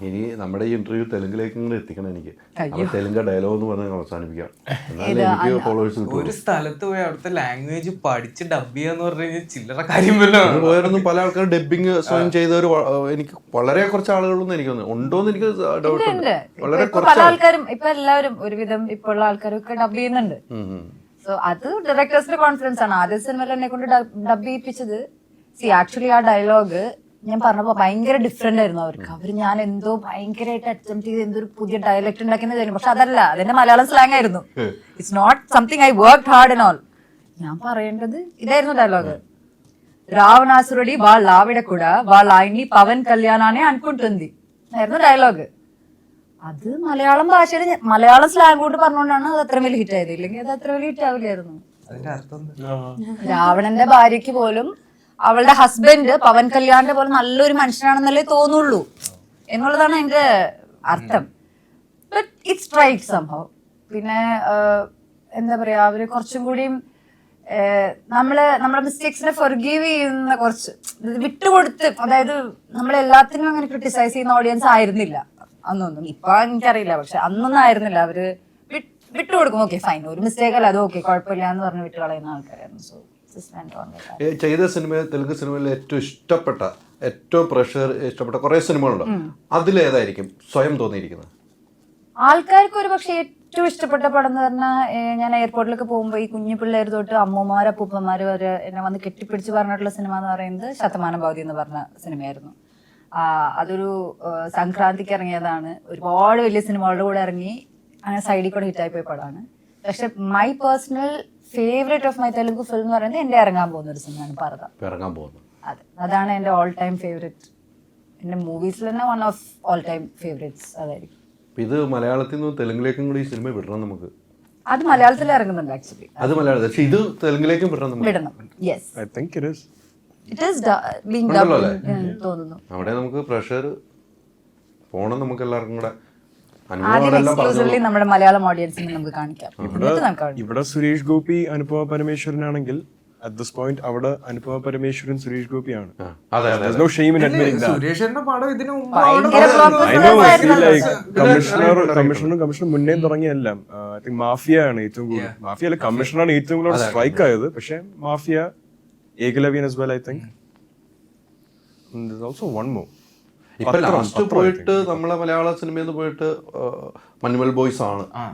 ഇനി നമ്മുടെ ഈ ഇന്റർവ്യൂ തെലുങ്കിലേക്ക് ഇങ്ങനെ എത്തിക്കണം എനിക്ക്. തെലുങ്ക് ഡയലോഗ് എന്ന് പറഞ്ഞാൽ അവസാനിപ്പിക്കാം. എനിക്ക് ഫോളോവേഴ്സ് ഒരു സ്ഥലത്ത് പോയി അവിടുത്തെ ലാംഗ്വേജ് പഠിച്ച് ഡബ് ചെയ്യാന്ന് പറഞ്ഞു കഴിഞ്ഞാൽ ചില്ലറ കാര്യം? പോയാലും പല ആൾക്കാർ ഡബിങ് സ്വയം ചെയ്തവർ എനിക്ക് വളരെ കുറച്ച് ആളുകളൊന്നും എനിക്ക് തോന്നുന്നു. ഉണ്ടോന്ന് എനിക്ക് ഡൗട്ട് ഉണ്ട്. വളരെ പല കുറച്ച് ആൾ- ആൾക്കാരും ഇപ്പൊ എല്ലാവരും ഒരുവിധം ഇപ്പൊ ഉള്ള ആൾക്കാരൊക്കെ ഡബ് ചെയ്യുന്നുണ്ട്. സോ അത് ഡയറക്ടേഴ്സിന്റെ കോൺഫിഡൻസ് ആണ്. ആദ്യ സിനിമയിൽ എന്നെ കൊണ്ട് ഡബ് ചെയ്യിപ്പിച്ചത്. സി ആക്ച്വലി ആ ഡയലോഗ് ഞാൻ പറഞ്ഞപ്പോ ഭയങ്കര ഡിഫറെന്റ് ആയിരുന്നു അവർക്ക് അവർ ഞാൻ എന്തോ ഭയങ്കരമായിട്ട് അറ്റംപ്റ്റ് ചെയ്ത് എന്തോ ഒരു പുതിയ ഡയലക്ട് ഉണ്ടാക്കിയെന്ന് തരും പക്ഷെ അതല്ല അതെന്റെ മലയാളം സ്ലാങ് ആയിരുന്നു it's not something I work hard in all ഞാൻ പറയേണ്ടത് ഇതായിരുന്നു ഡയലോഗ് రావణాసురుడి వాళ్ళ ఆవిడ కూడా వాళ్ళ ఆయన్ని పవన్ కళ్యాణానే అనుకుంటుంది ആയിരുന്നു ഡയലോഗ് അത് മലയാളം ഭാഷയിൽ ഞാൻ- മലയാളം സ്ലാങ് കൊണ്ട് പറഞ്ഞുകൊണ്ടാണ് അത് അത്ര വലിയ ഹിറ്റ് ആയത് ഇല്ലെങ്കിൽ അത് അത്ര വലിയ ഹിറ്റ് ആവില്ലായിരുന്നു അതിന്റെ അർത്ഥം എന്താ? രാവണന്റെ ഭാര്യയ്ക്ക് പോലും അവളുടെ ഹസ്ബൻഡ് പവൻ കല്യാണിന്റെ പോലെ നല്ലൊരു മനുഷ്യനാണെന്നല്ലേ തോന്നുള്ളൂ. എന്നുള്ളതാണ് എന്റെ അർത്ഥം. ബട്ട് ഇറ്റ് സ്ട്രൈക്ക് സംഭവം പിന്നെ എന്താ പറയാ അവർ കുറച്ചും കൂടിയും നമ്മൾ നമ്മുടെ മിസ്റ്റേക്സിനെ ഫൊർഗീവ് ചെയ്യുന്ന കുറച്ച് വിട്ടുകൊടുത്ത് അതായത് നമ്മളെല്ലാത്തിനും അങ്ങനെ ക്രിട്ടിസൈസ് ചെയ്യുന്ന ഓഡിയൻസ് ആയിരുന്നില്ല. അന്നൊന്നും. ഇപ്പൊ എനിക്കറിയില്ല. പക്ഷെ അന്നൊന്നും ആയിരുന്നില്ല. അവർ വിട്ട് വിട്ടുകൊടുക്കും. ഓക്കെ ഫൈൻ ഒരു മിസ്റ്റേക്ക് അല്ല. അത് ഓക്കെ കുഴപ്പമില്ല എന്ന് പറഞ്ഞ് വിട്ടുകളയുന്ന ആൾക്കാരായിരുന്നു. സോ ചെയ്ത സിനിമ തെലുങ്ക് സിനിമയിൽ ഏറ്റവും ഇഷ്ടപ്പെട്ട ഏറ്റവും പ്രഷർ ഇഷ്ടപ്പെട്ട കുറെ സിനിമകളുണ്ട്. അതിലേതായിരിക്കും സ്വയം തോന്നിയിരിക്കുന്നത്? ആൾക്കാർക്ക് ഒരു പക്ഷേ ഏറ്റവും ഇഷ്ടപ്പെട്ട പടം എന്ന് പറഞ്ഞാൽ ഞാൻ എയർപോർട്ടിലൊക്കെ പോകുമ്പോൾ ഈ കുഞ്ഞു പിള്ളേർ തൊട്ട് അമ്മമാർ അപ്പൂപ്പന്മാർ വരെ എന്നെ വന്ന് കെട്ടിപ്പിടിച്ച് പറഞ്ഞിട്ടുള്ള സിനിമ എന്ന് പറയുന്നത് ശതമാനം ഭൗതി എന്ന് പറഞ്ഞ സിനിമയായിരുന്നു. അതൊരു സംക്രാന്തിക്ക് ഇറങ്ങിയതാണ്. ഒരുപാട് വലിയ സിനിമകളുടെ കൂടെ ഇറങ്ങി അങ്ങനെ സൈഡിൽ കൂടെ ഹിറ്റായി പോയ പടമാണ്. പക്ഷെ my personal favourite of my Telugu film എന്ന് പറയുന്നത് എന്റെ ഇറങ്ങാൻ പോകുന്ന ഒരു സിനിമയാണ് പർദ്ദ. ഇപ്പൊ ഇറങ്ങാൻ പോകുന്നത് അതെ അതാണ് എന്റെ ഓൾ ടൈം ഫേവറേറ്റ് എന്റെ മൂവീസിൽ തന്നെ one of all time favourites അതായിരിക്കും ഇത് മലയാളത്തിൽ നിന്ന് തെലുങ്കിലേക്കും കൂടി ഈ സിനിമ വിടണം നമുക്ക്. അത് മലയാളത്തിൽ ഇറങ്ങുന്നുണ്ട് ആക്ച്വലി അത് മലയാളത്തിൽ. പക്ഷേ ഇത് തെലുങ്കിലേക്കും വിടണം നമുക്ക്. വിടണം. Yes I think it is it is being dubbed? തോന്നുന്നു. അവിടെ നമുക്ക് പ്രഷർ പോണം നമുക്ക് എല്ലാവർക്കും കൂടെ. ആദ്യം എക്സ്ക്ലൂസീവ്ലി നമ്മുടെ മലയാളം ഓഡിയൻസിന് നമുക്ക് കാണിക്കാം. എന്നിട്ട് നമുക്ക് കാണിക്കാം. ഇവിടെ സുരേഷ് ഗോപി അനുപമ പരമേശ്വരനാണെങ്കിൽ അറ്റ് ദിസ് പോയിന്റ് അവിടെ അനുപമ പരമേശ്വരൻ സുരേഷ് ഗോപിയാണ്. കമ്മീഷണർ കമ്മീഷണറും കമ്മീഷണർ മുന്നേ തുടങ്ങിയെല്ലാം ഐ തിങ്ക് മാഫിയ ആണ് ഏറ്റവും കൂടുതൽ മാഫിയ അല്ല കമ്മീഷണറാണ് ഏറ്റവും കൂടുതൽ സ്ട്രൈക്ക് ആയത്. പക്ഷെ mafia Ekalavyan I think also one more ഇപ്പൊ ലാസ്റ്റ് പോയിട്ട് നമ്മളെ മലയാള സിനിമയിൽ നിന്ന് പോയിട്ട് മഞ്ഞുമൽ ബോയ്സ് ആണ്. ആ.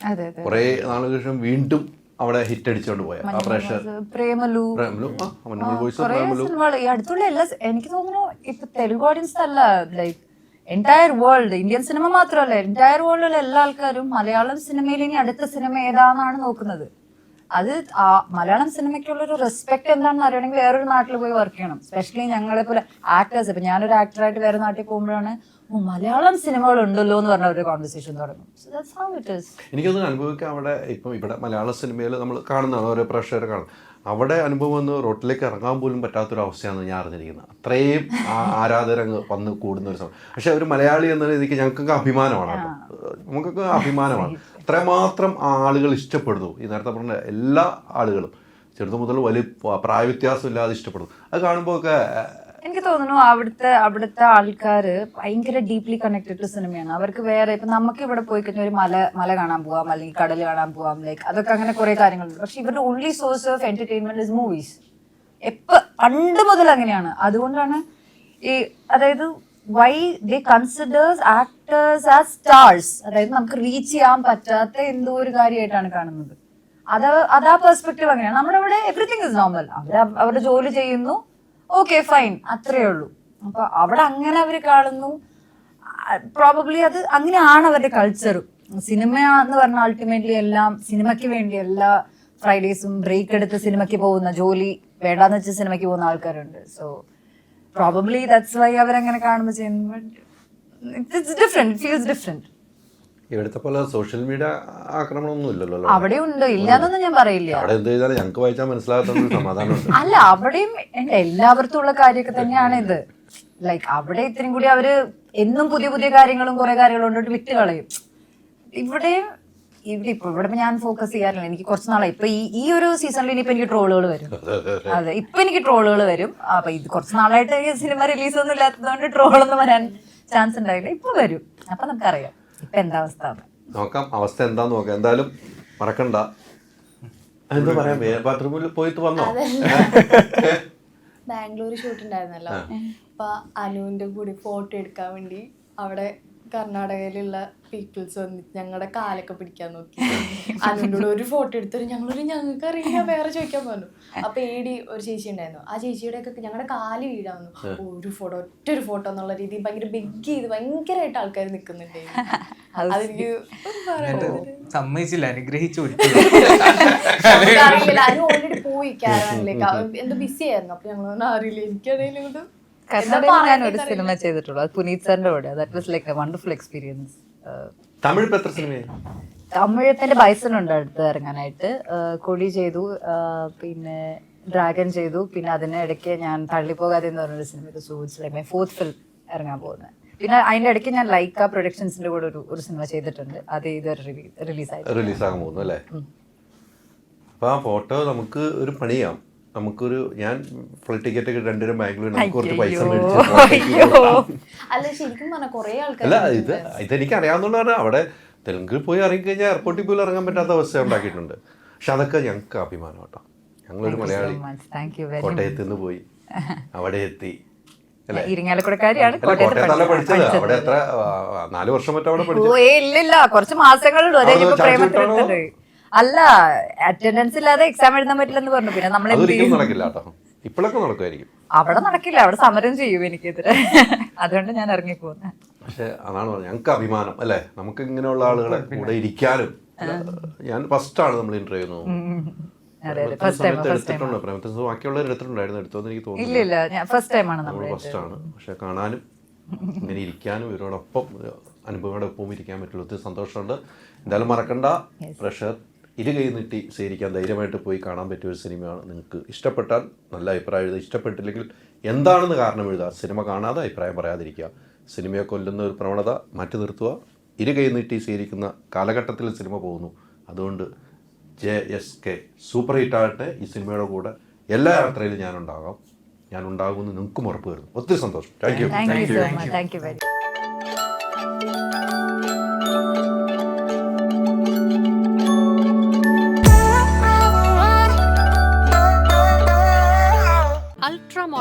അതെ അതെ കുറെ നാളുകൾക്ക് ശേഷം വീണ്ടും അവിടെ ഹിറ്റ് അടിച്ചോണ്ട് പോയ. ആ പ്രഷർ പ്രേമലു. പ്രേമലു? മഞ്ഞുമൽ ബോയ്സ് പ്രേമലു. ഈ അടുത്തുള്ള എല്ലാ എനിക്ക് തോന്നുന്നു ഇപ്പൊ തെലുങ്ക് ഓഡിയൻസ് അല്ല like entire world Indian cinema മാത്രമല്ല എന്റയർ വേൾഡിലുള്ള എല്ലാ ആൾക്കാരും മലയാളം സിനിമയിൽ ഇനി അടുത്ത സിനിമ ഏതാണെന്നാണ് നോക്കുന്നത്. അത് ആ മലയാളം സിനിമയ്ക്കുള്ളൊരു റെസ്പെക്ട് എന്താണെന്ന് അറിയണമെങ്കിൽ വേറൊരു നാട്ടിൽ പോയി വർക്ക് ചെയ്യണം. സ്പെഷ്യലി ഞങ്ങളെ പോലെ ആക്ടേഴ്സ് ഇപ്പൊ ഞാനൊരു ആക്ടറായിട്ട് വേറെ നാട്ടിൽ പോകുമ്പോഴാണ് "ഓ, മലയാളം സിനിമകൾ ഉണ്ടല്ലോ എന്ന് പറഞ്ഞ ഒരു കോൺവെർസേഷൻ തുടങ്ങും. എനിക്ക് that's how it is. എനിക്കൊന്ന് അനുഭവിക്കാൻ അവിടെ ഇപ്പം ഇവിടെ മലയാള സിനിമയിൽ നമ്മൾ കാണുന്നതാണ് ഓരോ പ്രേക്ഷകർ കാണും. അവിടെ അനുഭവം വന്ന് റോട്ടിലേക്ക് ഇറങ്ങാൻ പോലും പറ്റാത്തൊരു അവസ്ഥയാണ് ഞാൻ അറിഞ്ഞിരിക്കുന്നത്. അത്രയും ആരാധകരങ്ങ് വന്ന് കൂടുന്ന ഒരു സമയം. പക്ഷെ ഒരു മലയാളി എന്ന രീതിക്ക് ഞങ്ങൾക്കൊക്കെ അഭിമാനമാണ് നമുക്കൊക്കെ അഭിമാനമാണ്. അത്രമാത്രം ആളുകൾ ഇഷ്ടപ്പെടുന്നു. ഈ നേരത്തെ പറഞ്ഞ എല്ലാ ആളുകളും. ചെറുതു മുതൽ വലിയ പ്രായ വ്യത്യാസം ഇല്ലാതെ ഇഷ്ടപ്പെടുന്നു. അത് കാണുമ്പോൾ ഒക്കെ എനിക്ക് തോന്നുന്നു അവിടുത്തെ അവിടുത്തെ ആൾക്കാര് ഭയങ്കര ഡീപ്ലി കണക്റ്റഡ് ടു സിനിമയാണ്. അവർക്ക് വേറെ ഇപ്പൊ നമുക്ക് ഇവിടെ പോയി കഴിഞ്ഞാൽ ഒരു മല മല കാണാൻ പോവാം അല്ലെങ്കിൽ കടൽ കാണാൻ പോവാം ലൈക്ക് അതൊക്കെ അങ്ങനെ കുറെ കാര്യങ്ങളുണ്ട്. പക്ഷെ ഇവരുടെ only source of entertainment is movies എപ്പ പണ്ട് മുതൽ അങ്ങനെയാണ്. അതുകൊണ്ടാണ് ഈ അതായത് why they considers actors as stars അതായത് നമുക്ക് റീച്ച് ചെയ്യാൻ പറ്റാത്ത എന്തോ ഒരു കാര്യമായിട്ടാണ് കാണുന്നത്. അത് അതാ പെർസ്പെക്റ്റീവ് അങ്ങനെയാണ്. നമ്മുടെ ഇവിടെ എവറിഥിങ് ഇസ് നോർമൽ അവർ അവരുടെ ജോലി ചെയ്യുന്നു. ഓക്കെ ഫൈൻ അത്രേ ഉള്ളൂ. അപ്പൊ അവിടെ അങ്ങനെ അവർ കാണുന്നു. പ്രോബബ്ലി അത് അങ്ങനെയാണ് അവരുടെ കൾച്ചർ സിനിമ എന്ന് പറഞ്ഞാൽ അൾട്ടിമേറ്റ്ലി എല്ലാം സിനിമയ്ക്ക് വേണ്ടി എല്ലാ ഫ്രൈഡേസും ബ്രേക്ക് എടുത്ത് സിനിമയ്ക്ക് പോകുന്ന ജോലി വേണ്ടാന്ന് വെച്ച് സിനിമയ്ക്ക് പോകുന്ന ആൾക്കാരുണ്ട്. സോ പ്രോബബ്ലി ദാറ്റ്സ് വൈ അവരങ്ങനെ കാണുമ്പോൾ ചെയ്യുന്നു ഇറ്റ്സ് ഡിഫറെന്റ് ഫീൽസ് ഡിഫറെന്റ് ഇവിടുത്തെ പോലെ സോഷ്യൽ മീഡിയ ആക്രമണമൊന്നും ഇല്ലല്ലോ അവിടെ ഉണ്ട്. ഇല്ലാന്നൊന്നും ഞാൻ പറയില്ല. അവിടെ എന്ത് ചെയ്താലും ഞങ്ങൾക്ക് വായിച്ചാൽ മനസ്സിലാകാത്തൊരു സമാധാനമുണ്ട് അല്ല അവിടെയും എല്ലാവർക്കും ഉള്ള കാര്യമൊക്കെ തന്നെയാണ് ഇത്. ലൈക്ക് അവിടെ ഇത്രയും കൂടി അവർ എന്നും പുതിയ പുതിയ കാര്യങ്ങളും കുറെ കാര്യങ്ങളും കൊണ്ടിട്ട് വിറ്റ് കളയും ഇവിടെ ഇവിടെ ഇപ്പൊ ഇവിടെ ഞാൻ ഫോക്കസ് ചെയ്യാറില്ല. എനിക്ക് കുറച്ച് നാളെ ഇപ്പൊ ഈ ഈ ഒരു സീസണിൽ ഇനിയിപ്പോ എനിക്ക് ട്രോളുകൾ വരും. അതെ ഇപ്പൊ എനിക്ക് ട്രോളുകൾ വരും. അപ്പൊ ഇത് കുറച്ച് നാളായിട്ട് ഈ സിനിമ റിലീസ് ഒന്നും ഇല്ലാത്തതുകൊണ്ട് ട്രോളൊന്നും വരാൻ ചാൻസ് ഉണ്ടായില്ല. ഇപ്പൊ വരും. അപ്പൊ നമുക്കറിയാം. ഇപ്പൊ എന്താ അവസ്ഥ? നോക്കാം. അവസ്ഥ എന്താന്ന് നോക്കാം. എന്തായാലും മറക്കണ്ട. എന്താ പറയാ? ബാത്റൂമിൽ പോയിട്ട് വന്നോ? ബാംഗ്ലൂർ ഷൂട്ട് ഉണ്ടായിരുന്നല്ലോ. അപ്പൊ അനുവിന്റെ കൂടി ഫോട്ടോ എടുക്കാൻ വേണ്ടി അവിടെ കർണാടകയിലുള്ള പീപ്പിൾസ് വന്നിട്ട് ഞങ്ങളുടെ കാലൊക്കെ പിടിക്കാൻ നോക്കി. അതിന്റെ ഒരു ഫോട്ടോ എടുത്തൊരു ഞങ്ങളൊരു ഞങ്ങൾക്ക് അറിയില്ല വേറെ ചോദിക്കാൻ പറഞ്ഞു. അപ്പൊ ഏടി ഒരു ചേച്ചി ഉണ്ടായിരുന്നു. ആ ചേച്ചിയുടെ ഒക്കെ ഞങ്ങളുടെ കാൽ വീഴാന്നു ഒരു ഫോട്ടോ ഒറ്റ ഒരു ഫോട്ടോ എന്നുള്ള രീതിയിൽ ഭയങ്കര ബിഗ് ചെയ്ത് ഭയങ്കരമായിട്ട് ആൾക്കാർ നിൽക്കുന്നുണ്ട് അതെനിക്ക് സമ്മതിച്ചില്ല അനുഗ്രഹിച്ചു അറിയില്ല അനു ഓൾറെഡി പോയി കാരണിലേക്ക് എന്തോ ബിസി ആയിരുന്നു. അപ്പൊ ഞങ്ങൾ അറിയില്ല ഇത് കന്നഡയിൽ ഞാൻ ഒരു സിനിമ ചെയ്തിട്ടുള്ളൂ. അത് പുനീത് സാറിന്റെ കൂടെ. That was like a wonderful experience Tamil എത്ര തമിഴത്തിന്റെ ബൈസൺ ഉണ്ട് അടുത്ത് ഇറങ്ങാനായിട്ട്. കൊടി ചെയ്തു പിന്നെ ഡ്രാഗൺ ചെയ്തു. പിന്നെ അതിനിടയ്ക്ക് ഞാൻ തള്ളിപ്പോകാതെ എന്ന് പറഞ്ഞൊരു സിനിമ സൂചിച്ചിട്ടുണ്ട് ഫോർത്ത് ഫിലിം ഇറങ്ങാൻ പോകുന്നത്. പിന്നെ അതിന്റെ ഇടയ്ക്ക് ഞാൻ ലൈക്ക പ്രൊഡക്ഷൻസിന്റെ കൂടെ ഒരു ഒരു സിനിമ ചെയ്തിട്ടുണ്ട്. അത് ഇതുവരെ റിലീസ് ആയിട്ട് റിലീസാകാൻ പോകുന്നു അല്ലേ? അപ്പൊ ആ ഫോട്ടോ നമുക്ക് ഒരു പണിയാം. നമുക്കൊരു ഞാൻ ഫ്ലൈറ്റ് ടിക്കറ്റ് ഒക്കെ രണ്ടുപേരും ബാംഗ്ലൂർ നമുക്ക് കുറച്ച് പൈസ മേടിച്ചു അല്ല ഇത് ഇതെനിക്ക് അറിയാവുന്ന പറഞ്ഞാൽ അവിടെ തെലുങ്കിൽ പോയി ഇറങ്ങിക്കഴിഞ്ഞാൽ എയർപോർട്ടിൽ പോലും ഇറങ്ങാൻ പറ്റാത്ത അവസ്ഥ ഉണ്ടാക്കിയിട്ടുണ്ട്. പക്ഷെ അതൊക്കെ ഞങ്ങൾക്ക് അഭിമാനം കേട്ടോ. ഞങ്ങളൊരു മലയാളി കോട്ടയത്ത് നിന്ന് പോയി. അവിടെ എത്തി. ഇരിങ്ങാലക്കുടക്കാരിയാണ്. അവിടെ എത്ര നാല് വർഷം മറ്റോ അവിടെ പഠിച്ചു ഇല്ലില്ല കുറച്ച് മാസങ്ങളുള്ളൂ. അതെ അത് പ്രേമത്തിലുണ്ട് അല്ല അറ്റൻഡൻസ് ഇല്ലാതെ എക്സാം എഴുതാൻ പറ്റില്ലെന്ന് പറഞ്ഞു. പിന്നെ നമ്മൾ അതൊരിക്കലും നടക്കില്ല കേട്ടോ. ഇപ്പോഴൊക്കെ നടക്കുമായിരിക്കും. അവിടെ നടക്കില്ല. അവിടെ സമരം ചെയ്യും എനിക്കെതിരെ. അതുകൊണ്ട് ഞാൻ ഇറങ്ങിപ്പോന്നെ. പക്ഷേ അതാണ് പറഞ്ഞത്. ഞങ്ങൾക്ക് അഭിമാനം അല്ലേ? നമുക്ക് ഇങ്ങനെയുള്ള ആളുകളെ കൂടെ ഇരിക്കാനും. ഞാൻ ഫസ്റ്റ് ആണ് നമ്മൾ ഇന്റർവ്യൂ എടുത്തിട്ടുണ്ട്? ബാക്കിയുള്ളവർ എടുത്തിട്ടുണ്ടായിരുന്നു. എടുത്തോന്ന് എനിക്ക് തോന്നുന്നു ഫസ്റ്റ് നമ്മൾ നമ്മൾ ആണ്. പക്ഷെ കാണാനും ഇങ്ങനെ ഇരിക്കാനും ഇവരോടൊപ്പം അനുഭവങ്ങളുടെ ഒപ്പം ഇരിക്കാൻ പറ്റുള്ളൂ ഒത്തിരി സന്തോഷമുണ്ട്. എന്തായാലും മറക്കണ്ട. പ്രഷർ ഇരു കൈ നീട്ടി സ്വീകരിക്കാൻ ധൈര്യമായിട്ട് പോയി കാണാൻ പറ്റിയ ഒരു സിനിമയാണ് നിങ്ങൾക്ക് ഇഷ്ടപ്പെട്ടാൽ നല്ല അഭിപ്രായം എഴുതുക ഇഷ്ടപ്പെട്ടില്ലെങ്കിൽ എന്താണെന്ന് കാരണം എഴുതുക. സിനിമ കാണാതെ അഭിപ്രായം പറയാതിരിക്കുക. സിനിമയെ കൊല്ലുന്ന ഒരു പ്രവണത മാറ്റി നിർത്തുക. ഇരു കൈ നീട്ടി സ്വീകരിക്കുന്ന കാലഘട്ടത്തിൽ സിനിമ പോകുന്നു. അതുകൊണ്ട് ജെ എസ് കെ സൂപ്പർ ഹിറ്റാകട്ടെ ഈ സിനിമയുടെ കൂടെ എല്ലാ യാത്രയിലും ഞാനുണ്ടാകാം. ഞാൻ ഉണ്ടാകുമെന്ന് നിങ്ങൾക്കും ഉറപ്പ് വരുന്നു ഒത്തിരി സന്തോഷം. Thank you. Thank you